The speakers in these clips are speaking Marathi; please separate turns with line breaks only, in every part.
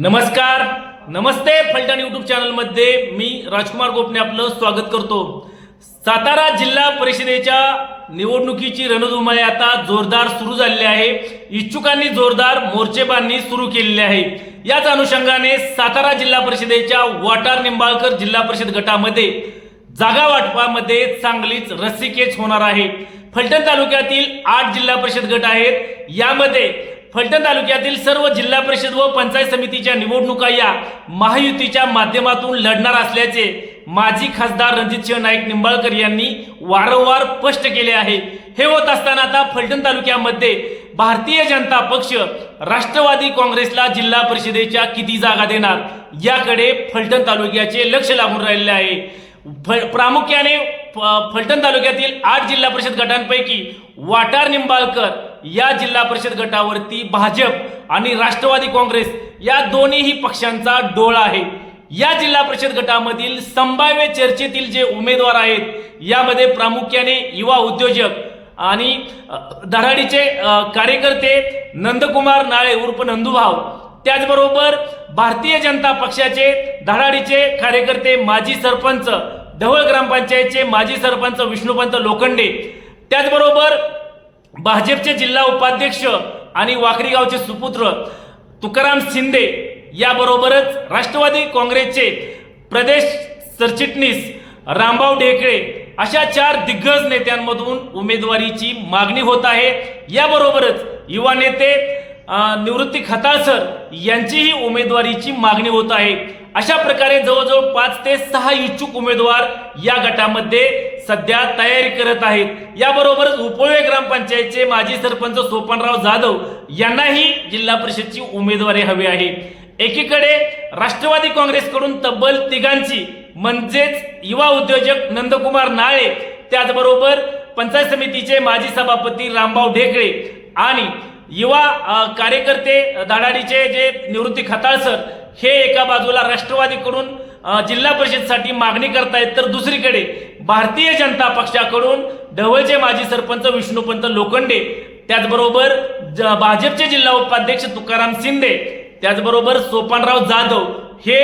नमस्कार नमस्ते फलटण युट्यूब चॅनलमध्ये मी राजकुमार गोपने आपलं स्वागत करतो. सातारा जिल्हा परिषदेच्या निवडणुकीची रणधुमाळी आता जोरदार सुरू झालेली आहे. इच्छुकांनी जोरदार मोर्चेबांनी सुरू केलेली आहे. याच अनुषंगाने सातारा जिल्हा परिषदेच्या वाटार निंबाळकर जिल्हा परिषद गटामध्ये जागा वाटपामध्ये चांगलीच रस्सीकेच होणार आहे. फलटण तालुक्यातील आठ जिल्हा परिषद गट आहेत. यामध्ये फलटण तालुक्यातील सर्व जिल्हा परिषद व पंचायत समितीच्या निवडणुका या महायुतीच्या माध्यमातून लढणार असल्याचे माजी खासदार रणजितसिंह नाईक निंबाळकर यांनी वारंवार स्पष्ट केले आहे. हे होत असताना आता फलटण तालुक्यामध्ये भारतीय जनता पक्ष राष्ट्रवादी काँग्रेसला जिल्हा परिषदेच्या किती जागा देणार याकडे फलटण तालुक्याचे लक्ष लागून राहिलेले आहे. फ- प्रामुख्याने फ- फलटण तालुक्यातील आठ जिल्हा परिषद गटांपैकी वाटार निंबाळकर या जिल्हा परिषद गटावरती भाजप आणि राष्ट्रवादी काँग्रेस या दोन्हीही पक्षांचा डोळा आहे. या जिल्हा परिषद गटामधील संभाव्य चर्चेतील जे उमेदवार आहेत यामध्ये प्रामुख्याने युवा उद्योजक आणि धडाडीचे कार्यकर्ते नंदकुमार नाळे उर्फ नंदुभाव त्याचबरोबर भारतीय जनता पक्षाचे धडाडीचे कार्यकर्ते माजी सरपंच ढवळ ग्रामपंचायतचे माजी सरपंच विष्णुपंत लोखंडे. त्याचबरोबर भाजपचे जिल्हा उपाध्यक्ष आणि वाकरीगावचे सुपुत्र तुकाराम शिंदे याबरोबरच राष्ट्रवादी काँग्रेसचे प्रदेश सरचिटणीस रामभाऊ ढेकळे अशा चार दिग्गज नेत्यांमधून उमेदवारीची मागणी होत आहे. याबरोबरच युवा नेते निवृत्ती खताळसर यांचीही उमेदवारीची मागणी होत आहे. अशा प्रकारे जवळजवळ पाच ते सहा इच्छुक उमेदवार या गटामध्ये सध्या तयारी करत आहेत. याबरोबरच उपळे ग्रामपंचायतचे माजी सरपंच सोपनराव जाधव यांनाही जिल्हा परिषदची उमेदवारी हवी आहे. एकीकडे राष्ट्रवादी काँग्रेसकडून तब्बल तिघांची म्हणजेच युवा उद्योजक नंदकुमार नाळे त्याचबरोबर पंचायत समितीचे माजी सभापती रामभाऊ ढेकळे आणि युवा कार्यकर्ते अ, जे निवृत्ती खताळसर हे एका बाजूला राष्ट्रवादीकडून जिल्हा परिषदसाठी मागणी करतायत तर दुसरीकडे भारतीय जनता पक्षाकडून ढवळचे माजी सरपंच विष्णुपंत लोखंडे त्याचबरोबर ज- भाजपचे जिल्हा उपाध्यक्ष तुकाराम शिंदे त्याचबरोबर सोपानराव जाधव हे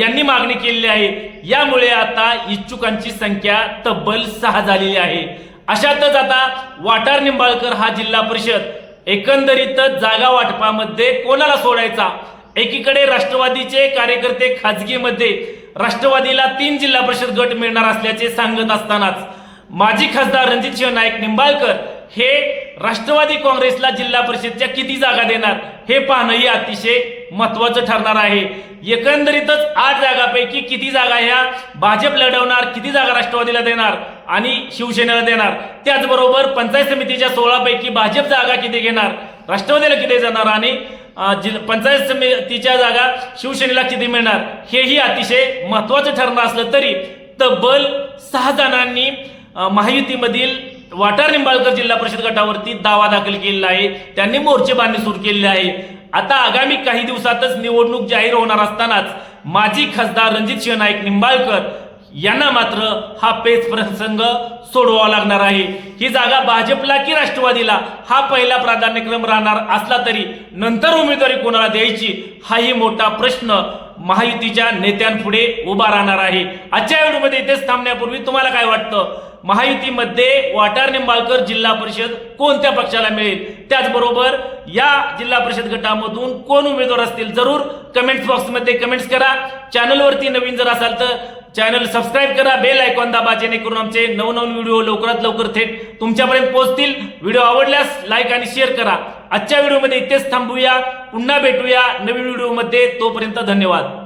यांनी मागणी केलेली आहे. यामुळे आता इच्छुकांची संख्या तब्बल सहा झालेली आहे. अशातच आता वाटार निंबाळकर हा जिल्हा परिषद एकंदरीतच जागा वाटपामध्ये कोणाला सोडायचा? एकीकडे राष्ट्रवादीचे कार्यकर्ते खाजगीमध्ये राष्ट्रवादीला तीन जिल्हा परिषद गट मिळणार असल्याचे सांगत असतानाच माजी खासदार रणजित सिंह नाईक निंबाळकर हे राष्ट्रवादी काँग्रेसला जिल्हा परिषदच्या किती जागा देणार हे पाहणंही अतिशय महत्वाचं ठरणार आहे. एकंदरीतच आठ जागापैकी किती जागा ह्या भाजप लढवणार किती जागा राष्ट्रवादीला देणार आणि शिवसेनेला देणार? त्याचबरोबर पंचायत समितीच्या सोळापैकी भाजप जागा किती घेणार? राष्ट्रवादीला किती जाणार आणि जिल- पंचायत समितीच्या जागा शिवसेनेला किती मिळणार? हेही अतिशय महत्वाचं ठरणार असलं तरी तब्बल सहा जणांनी महायुतीमधील वाटार निंबाळकर जिल्हा परिषद गटावरती दावा दाखल केलेला आहे. त्यांनी मोर्चे बांधणी सुरू केलेली आहे. आता आगामी काही दिवसातच निवडणूक जाहीर होणार असतानाच माजी खासदार रणजित सिंह नाईक निंबाळकर यांना मात्र हा पेच प्रसंग सोडवावा लागणार आहे. ही जागा भाजपला की राष्ट्रवादीला? हा पहिला प्राधान्यक्रम राहणार असला तरी नंतर उमेदवारी कोणाला द्यायची? हाही मोठा प्रश्न महायुतीच्या नेत्यांपुढे उभा राहणार आहे. आजच्या व्हिडिओमध्ये इथेच थांबण्यापूर्वी तुम्हाला काय वाटतं? महायुतीमध्ये वाटार निंबाळकर जिल्हा परिषद कोणत्या पक्षाला मिळेल? त्याचबरोबर या जिल्हा परिषद गटामधून कोण उमेदवार असतील? जरूर कमेंट्स बॉक्समध्ये कमेंट्स करा. चॅनलवरती नवीन जर असाल तर चॅनल सबस्क्राईब करा बेल आयकॉन दाबा जेणेकरून आमचे नवनवीन व्हिडिओ लवकरात लवकर थेट तुमच्यापर्यंत पोहोचतील. व्हिडिओ आवडल्यास लाईक आणि शेअर करा. आजच्या व्हिडिओमध्ये इथेच थांबूया. पुन्हा भेटूया नवीन व्हिडिओमध्ये तोपर्यंत धन्यवाद.